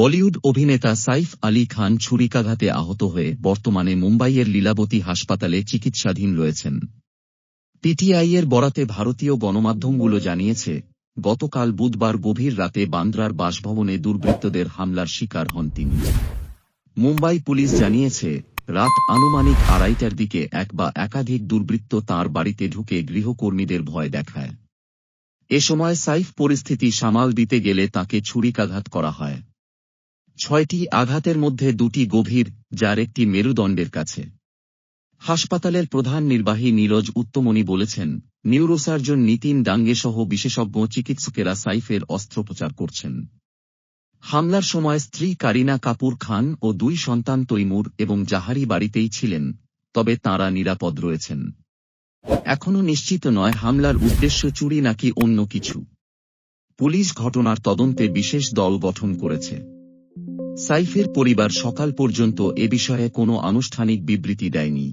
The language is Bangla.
বলিউড অভিনেতা সাইফ আলী খান ছুরিকাঘাতে আহত হয়ে বর্তমানে মুম্বাইয়ের লীলাবতী হাসপাতালে চিকিৎসাধীন রয়েছেন। পিটিআইয়ের বরাতে ভারতীয় গণমাধ্যমগুলো জানিয়েছে, গতকাল বুধবার গভীর রাতে বান্দ্রার বাসভবনে দুর্বৃত্তদের হামলার শিকার হন তিনি। মুম্বাই পুলিশ জানিয়েছে, রাত আনুমানিক আড়াইটার দিকে এক বা একাধিক দুর্বৃত্ত তার বাড়িতে ঢুকে গৃহকর্মীদের ভয় দেখায়। এ সময় সাইফ পরিস্থিতি সামাল দিতে গেলে তাকে ছুরিকাঘাত করা হয়। ছয়টি আঘাতের মধ্যে দুটি গভীর, যার একটি মেরুদণ্ডের কাছে। হাসপাতালের প্রধান নির্বাহী নীরজ উত্তমণি বলেছেন, নিউরোসার্জন নীতিন ডাঙ্গে সহ বিশেষজ্ঞ চিকিৎসকেরা সাইফের অস্ত্রোপচার করছেন। হামলার সময় স্ত্রী কারিনা কাপুর খান ও দুই সন্তান তৈমুর এবং জাহারি বাড়িতেই ছিলেন, তবে তাঁরা নিরাপদ রয়েছেন। এখনও নিশ্চিত নয় হামলার উদ্দেশ্য চুরি নাকি অন্য কিছু। পুলিশ ঘটনার তদন্তে বিশেষ দল গঠন করেছে। সাইফের পরিবার সকাল পর্যন্ত এ বিষয়ে কোনো আনুষ্ঠানিক বিবৃতি দেয়নি।